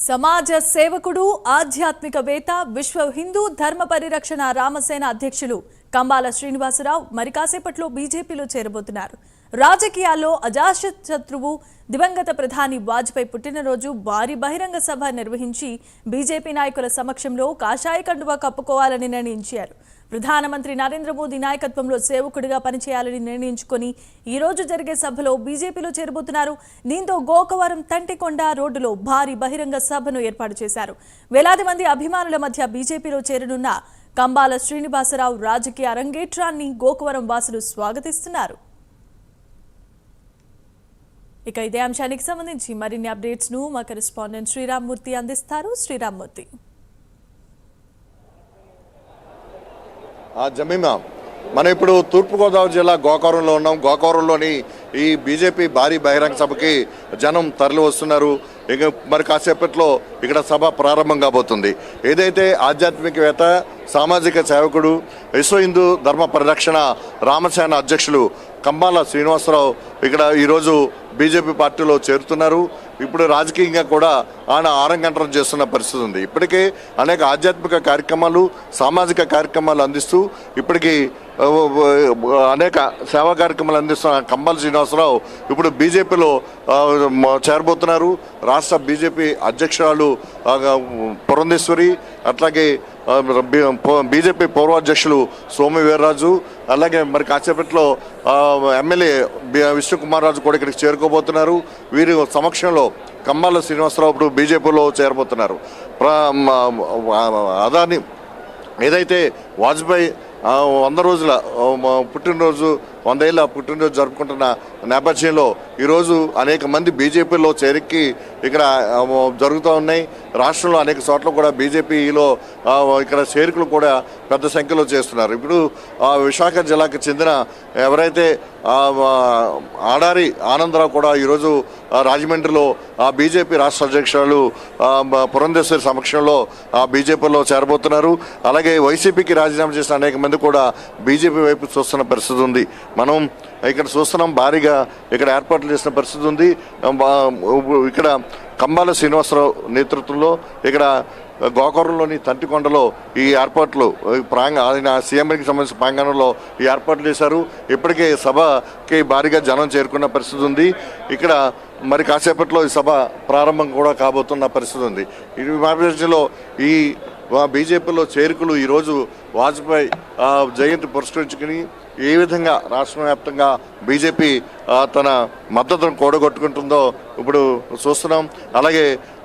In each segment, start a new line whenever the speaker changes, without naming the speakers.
సమాజ సేవకుడు ఆధ్యాత్మికవేత్త విశ్వ హిందూ ధర్మ పరిరక్షణ రామసేన అధ్యక్షులు కంబాల శ్రీనివాసరావు మరి కాసేపట్లో బీజేపీలో చేరబోతున్నారు. రాజకీయాల్లో అజాత శత్రువు దివంగత ప్రధాని వాజ్పేయి పుట్టినరోజు భారీ బహిరంగ సభ నిర్వహించి బీజేపీ నాయకుల సమక్షంలో కాషాయ కండువా కప్పుకోవాలని నిర్ణయించారు. ప్రధానమంత్రి నరేంద్ర మోదీ నాయకత్వంలో సేవకుడిగా పనిచేయాలని నిర్ణయించుకొని ఈ రోజు జరిగే సభలో బీజేపీలో చేరబోతున్నారు. దీంతో గోకవరం తంటికొండ రోడ్డులో భారీ బహిరంగ సభను ఏర్పాటు చేశారు. వేలాది మంది అభిమానుల మధ్య బీజేపీలో చేరనున్న కంబాల శ్రీనివాసరావు రాజకీయ అరంగేట్రాన్ని గోకవరం వాసులు స్వాగతిస్తున్నారు. ఇక ఇదే అంశానికి సంబంధించి మరిన్ని అప్డేట్స్ను మా కరెస్పాండెంట్ శ్రీరామ్మూర్తి అందిస్తారు. శ్రీరామ్మూర్తి.
జమీమా మనం ఇప్పుడు తూర్పుగోదావరి జిల్లా గోకారంలో ఉన్నాం. గోకారంలోని ఈ బీజేపీ భారీ బహిరంగ సభకి జనం తరలి వస్తున్నారు. ఇక మరి కాసేపట్లో ఇక్కడ సభ ప్రారంభం కాబోతుంది. ఏదైతే ఆధ్యాత్మికవేత్త సామాజిక సేవకుడు విశ్వ హిందూ ధర్మ పరిరక్షణ రామసేన అధ్యక్షులు కమ్మాల శ్రీనివాసరావు ఇక్కడ ఈరోజు బీజేపీ పార్టీలో చేరుతున్నారు. ఇప్పుడు రాజకీయంగా కూడా ఆయన ఆరంగంటరం చేస్తున్న పరిస్థితి ఉంది. ఇప్పటికే అనేక ఆధ్యాత్మిక కార్యక్రమాలు సామాజిక కార్యక్రమాలు అందిస్తూ ఇప్పటికీ అనేక సేవా కార్యక్రమాలు అందిస్తున్న కంబాల శ్రీనివాసరావు ఇప్పుడు బీజేపీలో చేరబోతున్నారు. రాష్ట్ర బీజేపీ అధ్యక్షురాలు పురంధేశ్వరి అట్లాగే బీజేపీ పౌరాధ్యక్షులు సోమి వీర్రాజు అలాగే మరి కాసేపట్లో ఎమ్మెల్యే విష్ణుకుమార్ రాజు కూడా ఇక్కడికి చేరుకోబోతున్నారు. వీరి సమక్షంలో కమ్మాల శ్రీనివాసరావు ఇప్పుడు బీజేపీలో చేరబోతున్నారు. అదాని ఏదైతే వాజ్పేయి వంద రోజుల పుట్టినరోజు వందేళ్ళ పుట్టినరోజు జరుపుకుంటున్న నేపథ్యంలో ఈరోజు అనేక మంది బీజేపీలో చేరిక్కి ఇక్కడ జరుగుతూ ఉన్నాయి. రాష్ట్రంలో అనేక చోట్ల కూడా బీజేపీలో ఇక్కడ చేరికలు కూడా పెద్ద సంఖ్యలో చేస్తున్నారు. ఇప్పుడు ఆ, విశాఖ జిల్లాకు చెందిన ఎవరైతే ఆడారి ఆనందరావు కూడా ఈరోజు రాజమండ్రిలో బీజేపీ రాష్ట్ర అధ్యక్షులు పురంధేశ్వరి సమక్షంలో ఆ బీజేపీలో చేరబోతున్నారు. అలాగే వైసీపీకి రాజీనామా చేసిన అనేక మంది కూడా బీజేపీ వైపు చూస్తున్న పరిస్థితి ఉంది. మనం ఇక్కడ చూస్తున్నాం భారీగా ఇక్కడ ఏర్పాట్లు చేసిన పరిస్థితి ఉంది. ఇక్కడ కంబాల శ్రీనివాసరావు నేతృత్వంలో ఇక్కడ గోకవరంలోని తంటికొండలో ఈ ఏర్పాట్లు ప్రాంగ ఆయన సీఎంకి సంబంధించిన ప్రాంగణంలో ఈ ఏర్పాట్లు చేశారు. ఇప్పటికే సభకి భారీగా జనం చేరుకున్న పరిస్థితి ఉంది. ఇక్కడ మరి కాసేపట్లో ఈ సభ ప్రారంభం కూడా కాబోతున్న పరిస్థితి ఉంది. ఈ నేపథ్యంలో ఈ బీజేపీలో చేరికలు ఈరోజు వాజ్పేయి జయంతి పురస్కరించుకుని ఏ విధంగా రాష్ట్ర వ్యాప్తంగా బీజేపీ తన మద్దతును కూడగొట్టుకుంటుందో ఇప్పుడు చూస్తున్నాం. అలాగే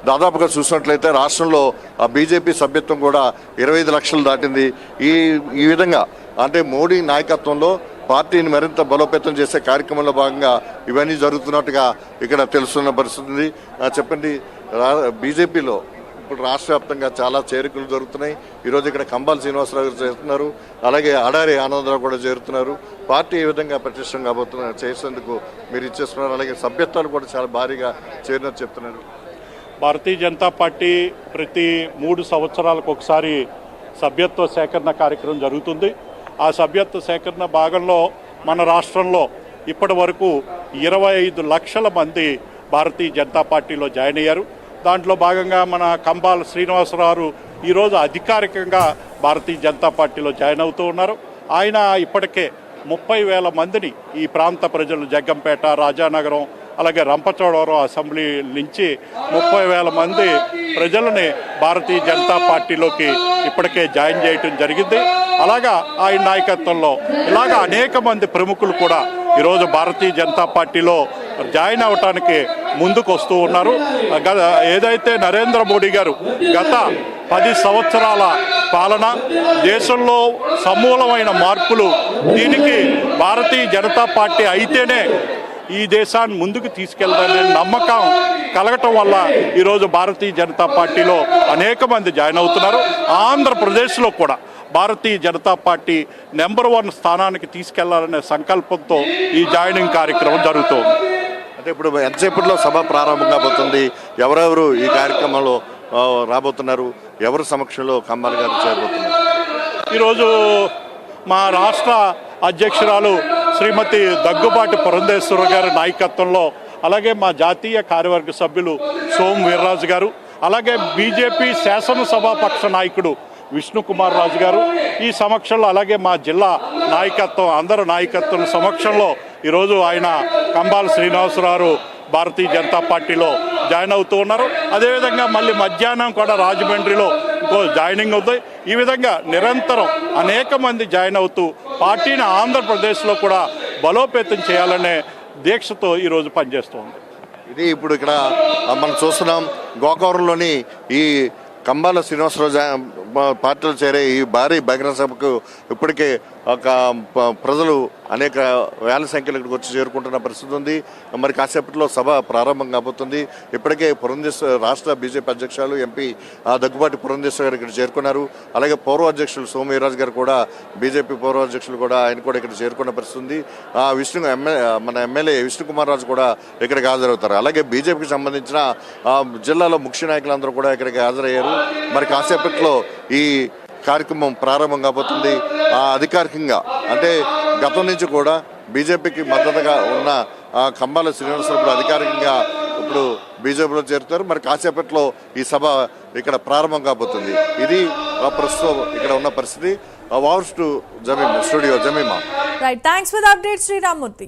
దాదాపుగా చూసినట్లయితే రాష్ట్రంలో ఆ బీజేపీ సభ్యత్వం కూడా ఇరవై ఐదు లక్షలు దాటింది. ఈ ఈ విధంగా అంటే మోడీ నాయకత్వంలో పార్టీని మరింత బలోపేతం చేసే కార్యక్రమంలో భాగంగా ఇవన్నీ జరుగుతున్నట్టుగా ఇక్కడ తెలుస్తున్న పరిస్థితి చెప్పండి బీజేపీలో ఇప్పుడు రాష్ట్ర వ్యాప్తంగా చాలా చేరికలు జరుగుతున్నాయి. ఈరోజు ఇక్కడ కంబాల శ్రీనివాసరావు గారు చేరుతున్నారు. అలాగే అడారి ఆనందరావు కూడా చేరుతున్నారు. పార్టీ ఏ విధంగా ప్రతిష్టం కాబోతున్న చేసేందుకు మీరు ఇచ్చేస్తున్నారు. అలాగే సభ్యత్వాలు కూడా చాలా భారీగా చేరినట్టు చెప్తున్నారు.
భారతీయ జనతా పార్టీ ప్రతి మూడు సంవత్సరాలకు ఒకసారి సభ్యత్వ సేకరణ కార్యక్రమం జరుగుతుంది. ఆ సభ్యత్వ సేకరణ భాగంలో మన రాష్ట్రంలో ఇప్పటి వరకు ఇరవై ఐదు లక్షల మంది భారతీయ జనతా పార్టీలో జాయిన్ అయ్యారు. దాంట్లో భాగంగా మన కంబాల శ్రీనివాసరావు ఈరోజు అధికారికంగా భారతీయ జనతా పార్టీలో జాయిన్ అవుతూ ఉన్నారు. ఆయన ఇప్పటికే ముప్పై వేల మందిని ఈ ప్రాంత ప్రజలు జగ్గంపేట రాజానగరం అలాగే రంపచోడవరం అసెంబ్లీ నుంచి ముప్పై వేల మంది ప్రజలని భారతీయ జనతా పార్టీలోకి ఇప్పటికే జాయిన్ చేయటం జరిగింది. అలాగా ఆయన నాయకత్వంలో ఇలాగా అనేక మంది ప్రముఖులు కూడా ఈరోజు భారతీయ జనతా పార్టీలో జాయిన్ అవటానికి ముందుకు వస్తూ ఉన్నారు ఏదైతే నరేంద్ర మోడీ గారు గత పది సంవత్సరాల పాలన దేశంలో సమూలమైన మార్పులు దీనికి భారతీయ జనతా పార్టీ అయితేనే ఈ దేశాన్ని ముందుకు తీసుకెళ్తారనే నమ్మకం కలగటం వల్ల ఈరోజు భారతీయ జనతా పార్టీలో అనేక మంది జాయిన్ అవుతున్నారు. ఆంధ్రప్రదేశ్లో కూడా Bharatiya Janata party number one స్థానానికి తీసుకెళ్ళాలనే సంకల్పంతో ఈ జాయినింగ్ కార్యక్రమం జరుగుతోంది.
అంటే ఇప్పుడు ఎంతసేపట్లో సభ ప్రారంభం కాబోతుంది ఎవరెవరు ఈ కార్యక్రమంలో రాబోతున్నారు? ఎవరి సమక్షంలో కంబాల్ గారు చేయబోతున్నారు
ఈరోజు మా రాష్ట్ర అధ్యక్షురాలు శ్రీమతి దగ్గుబాటి పురంధేశ్వర గారి నాయకత్వంలో అలాగే మా జాతీయ కార్యవర్గ సభ్యులు సోమ్ వీర్రాజు గారు అలాగే బీజేపీ శాసనసభాపక్ష నాయకుడు విష్ణుకుమార్ రాజు గారు ఈ సమక్షంలో అలాగే మా జిల్లా నాయకత్వం అందరు నాయకత్వం సమక్షంలో ఈరోజు ఆయన కంబాల శ్రీనివాసరావు భారతీయ జనతా పార్టీలో జాయిన్ అవుతూ ఉన్నారు. అదేవిధంగా మళ్ళీ మధ్యాహ్నం కూడా రాజమండ్రిలో ఇంకో జాయినింగ్ అవుతాయి. ఈ విధంగా నిరంతరం అనేక మంది జాయిన్ అవుతూ పార్టీని ఆంధ్రప్రదేశ్లో కూడా బలోపేతం చేయాలనే దీక్షతో ఈరోజు పనిచేస్తోంది.
ఇది ఇప్పుడు ఇక్కడ మనం చూస్తున్నాం గోకవరంలోని ఈ కంబాల శ్రీనివాసరావు జా- పార్టీలో చేరే ఈ భారీ బహిరంగ సభకు ఇప్పటికే ఒక ప్రజలు అనేక వేల సంఖ్యలో ఇక్కడికి వచ్చి చేరుకుంటున్న పరిస్థితి ఉంది. మరి కాసేపట్లో సభ ప్రారంభం కాబోతుంది. ఇప్పటికే పురంధేశ్వర రాష్ట్ర బీజేపీ అధ్యక్షులు ఎంపీ దగ్గుబాటి పురంధేశ్వర గారు ఇక్కడ చేరుకున్నారు. అలాగే పౌర అధ్యక్షులు సోమవీరాజు గారు కూడా బీజేపీ పౌర అధ్యక్షులు కూడా ఆయన కూడా ఇక్కడ చేరుకున్న పరిస్థితి ఉంది. ఆ, విష్ణు మన ఎమ్మెల్యే విష్ణుకుమార్ రాజు కూడా ఇక్కడికి హాజరవుతారు. అలాగే బీజేపీకి సంబంధించిన జిల్లాలో ముఖ్య నాయకులందరూ కూడా ఇక్కడికి హాజరయ్యారు. మరి కాసేపట్లో ఈ కార్యక్రమం ప్రారంభం కాబోతుంది. ఆ, అధికారికంగా. అంటే గతం నుంచి కూడా బీజేపీకి మద్దతుగా ఉన్న ఆ, కంబాల శ్రీనివాసరావు అధికారికంగా ఇప్పుడు బీజేపీలో చేరుతారు మరి కాసేపట్లో ఈ సభ ఇక్కడ ప్రారంభం కాబోతుంది. ఇది ప్రస్తుతం ఇక్కడ ఉన్న పరిస్థితి. Wars to Jemima studio Jemima.
Right thanks for update Sriram Murthy